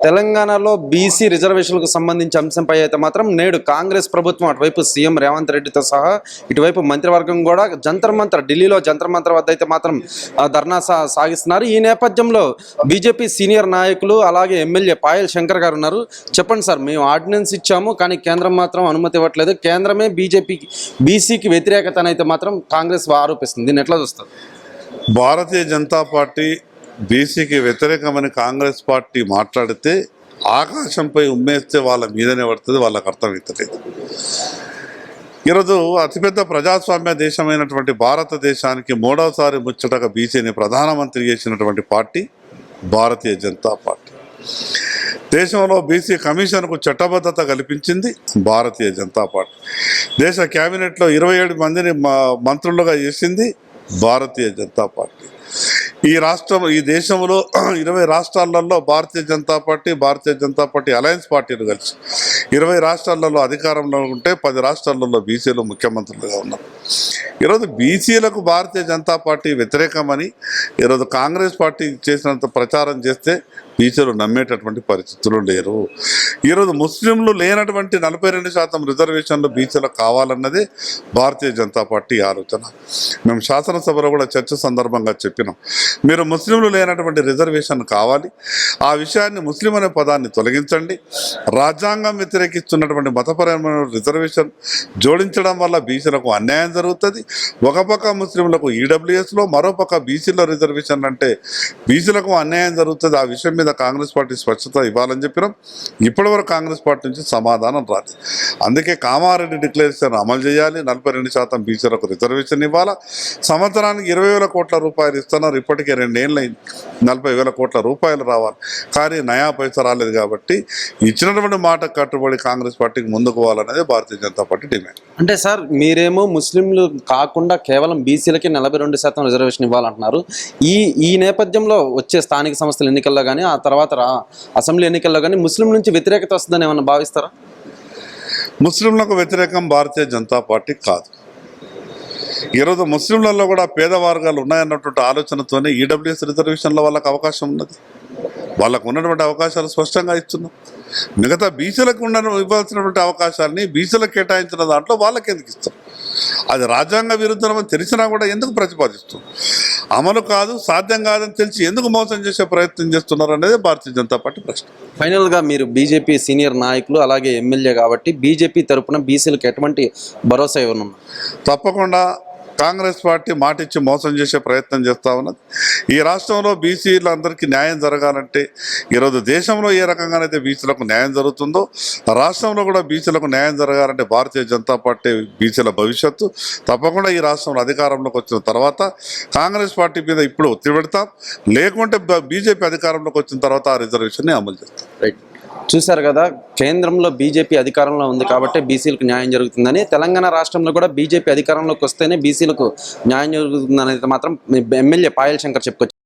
తెలంగాణలో బీసీ రిజర్వేషన్లకు సంబంధించి అంశంపై అయితే మాత్రం నేడు కాంగ్రెస్ ప్రభుత్వం అటువైపు సీఎం రేవంత్ రెడ్డితో సహా ఇటువైపు మంత్రివర్గం కూడా జంతర్ మంత్ర ఢిల్లీలో జంతర్ మంత్ర వద్ద అయితే మాత్రం ధర్నా సా- సాగిస్తున్నారు. ఈ నేపథ్యంలో బీజేపీ సీనియర్ నాయకులు అలాగే ఎమ్మెల్యే పాయల్ శంకర్ గారు ఉన్నారు. చెప్పండి సార్ మేము ఆర్డినెన్స్ ఇచ్చాము కానీ కేంద్రం మాత్రం అనుమతి ఇవ్వట్లేదు. కేంద్రమే బీజేపీకి బీసీకి వ్యతిరేకతనైతే మాత్రం కాంగ్రెస్ ఆరోపిస్తుంది. దీన్ని ఎట్లా చూస్తారు? భారతీయ జనతా పార్టీ బీసీకి వ్యతిరేకమని కాంగ్రెస్ పార్టీ మాట్లాడితే ఆకాశంపై ఉమ్మేస్తే వాళ్ళ మీదనే పడుతుంది వాళ్ళకి అర్థమవుతలేదు. ఈరోజు అతిపెద్ద ప్రజాస్వామ్య దేశమైనటువంటి భారతదేశానికి మూడవసారి ముచ్చటగా బీసీని ప్రధానమంత్రి చేసినటువంటి పార్టీ భారతీయ జనతా పార్టీ. దేశంలో బీసీ కమిషన్కు చట్టబద్ధత కల్పించింది భారతీయ జనతా పార్టీ. దేశ క్యాబినెట్లో ఇరవై ఏడు మందిని మ- మంత్రులుగా చేసింది భారతీయ జనతా పార్టీ. ఈ రాష్ట్రం ఈ దేశంలో ఇరవై రాష్ట్రాలలో Bharatiya Janata Party Bharatiya Janata Party alliance పార్టీలు కలిసి ఇరవై రాష్ట్రాలలో అధికారంలో ఉంటే పది రాష్ట్రాలలో బీసీలు ముఖ్యమంత్రులుగా ఉన్నారు. ఈరోజు బీసీలకు భారతీయ జనతా పార్టీ వ్యతిరేకమని ఈరోజు కాంగ్రెస్ పార్టీ చేసినంత ప్రచారం చేస్తే టీచర్లు నమ్మేటటువంటి పరిస్థితులు లేరు. ఈరోజు ముస్లింలు లేనటువంటి నలభై రెండు శాతం రిజర్వేషన్లు బీసీలకు కావాలన్నదే భారతీయ జనతా పార్టీ ఆలోచన. మేము శాసనసభలో కూడా చర్చ సందర్భంగా చెప్పినాం. మీరు ముస్లింలు లేనటువంటి రిజర్వేషన్ కావాలి. ఆ విషయాన్ని ముస్లిం అనే పదాన్ని తొలగించండి. రాజ్యాంగం వ్యతిరేకిస్తున్నటువంటి మతపరమైన రిజర్వేషన్ జోడించడం వల్ల బీసీలకు అన్యాయం జరుగుతుంది. ఒక పక్క ముస్లింలకు ఈడబ్ల్యూఎస్లో మరో పక్క బీసీలో రిజర్వేషన్ అంటే బీసీలకు అన్యాయం జరుగుతుంది. ఆ విషయం మీద కాంగ్రెస్ పార్టీ స్పష్టత ఇవ్వాలని చెప్పినాం. ఇప్పటివరకు కాంగ్రెస్ పార్టీ నుంచి సమాధానం రాలేదు. అందుకే కామారెడ్డి డిక్లరేషన్ అమలు చేయాలి. నలభై రెండు శాతం బీసీలకు రిజర్వేషన్ ఇవ్వాలా? సంవత్సరానికి ఇరవై వేల కోట్ల రూపాయలు ఇస్తున్నారు. ఇప్పటికే రెండేళ్ళైంది నలభై వేల కోట్ల రూపాయలు రావాలి. కానీ నయా పైసా రాలేదు కాబట్టి ఇచ్చినటువంటి మాట కట్టుబడి కాంగ్రెస్ పార్టీకి ముందుకు పోవాలనేది భారతీయ జనతా పార్టీ డిమాండ్. అంటే సార్ మీరేమో ముస్లింలు కాకుండా కేవలం బీసీలకి నలభై రెండు శాతం రిజర్వేషన్ ఇవ్వాలంటున్నారు. ఈ ఈ నేపథ్యంలో వచ్చే స్థానిక సంస్థల ఎన్నికల్లో కానీ ఆ తర్వాత అసెంబ్లీ ఎన్నికల్లో కానీ ముస్లిం నుంచి వ్యతిరేకత వస్తుందని ఏమన్నా భావిస్తారా? ముస్లింలకు వ్యతిరేకం భారతీయ జనతా పార్టీ కాదు. ఈరోజు ముస్లింలలో కూడా పేద వర్గాలు ఉన్నాయన్నటువంటి ఆలోచనతోనే ఈడబ్ల్యూఎస్ రిజర్వేషన్ల వాళ్ళకి అవకాశం ఉన్నది. వాళ్ళకు ఉన్నటువంటి అవకాశాలు స్పష్టంగా ఇస్తున్నాం. మిగతా బీసీలకు ఉన్న ఇవ్వాల్సినటువంటి అవకాశాలని బీసీలకు కేటాయించిన దాంట్లో వాళ్ళకి ఎందుకు ఇస్తాం? అది రాజ్యాంగ విరుద్ధమని తెలిసినా కూడా ఎందుకు ప్రతిపాదిస్తాం? అమలు కాదు సాధ్యం కాదని తెలిసి ఎందుకు మోసం చేసే ప్రయత్నం చేస్తున్నారు అనేది భారతీయ జనతా పార్టీ ప్రశ్న. ఫైనల్గా మీరు బీజేపీ సీనియర్ నాయకులు అలాగే ఎమ్మెల్యే కాబట్టి బీజేపీ తరపున బీసీలకు ఎటువంటి భరోసా ఇవ్వనున్నారు? తప్పకుండా కాంగ్రెస్ పార్టీ మాటిచ్చి మోసం చేసే ప్రయత్నం చేస్తూ ఉన్నది. ఈ రాష్ట్రంలో బీసీలందరికీ న్యాయం జరగాలంటే ఈరోజు దేశంలో ఏ రకంగానైతే బీసీలకు న్యాయం జరుగుతుందో రాష్ట్రంలో కూడా బీసీలకు న్యాయం జరగాలంటే భారతీయ జనతా పార్టీ బీసీల భవిష్యత్తు. తప్పకుండా ఈ రాష్ట్రంలో అధికారంలోకి వచ్చిన తర్వాత కాంగ్రెస్ పార్టీ మీద ఇప్పుడు ఒత్తిడి పెడతాం. లేకుంటే బీజేపీ అధికారంలోకి వచ్చిన తర్వాత ఆ రిజర్వేషన్ని అమలు చేస్తాం. రైట్ చూశారు కదా కేంద్రంలో బీజేపీ అధికారంలో ఉంది కాబట్టి బీసీలకు న్యాయం జరుగుతుందని తెలంగాణ రాష్ట్రంలో కూడా బీజేపీ అధికారంలోకి వస్తేనే బీసీలకు న్యాయం జరుగుతుందని అయితే మాత్రం ఎమ్మెల్యే పాయల్ శంకర్ చెప్పుకొచ్చారు.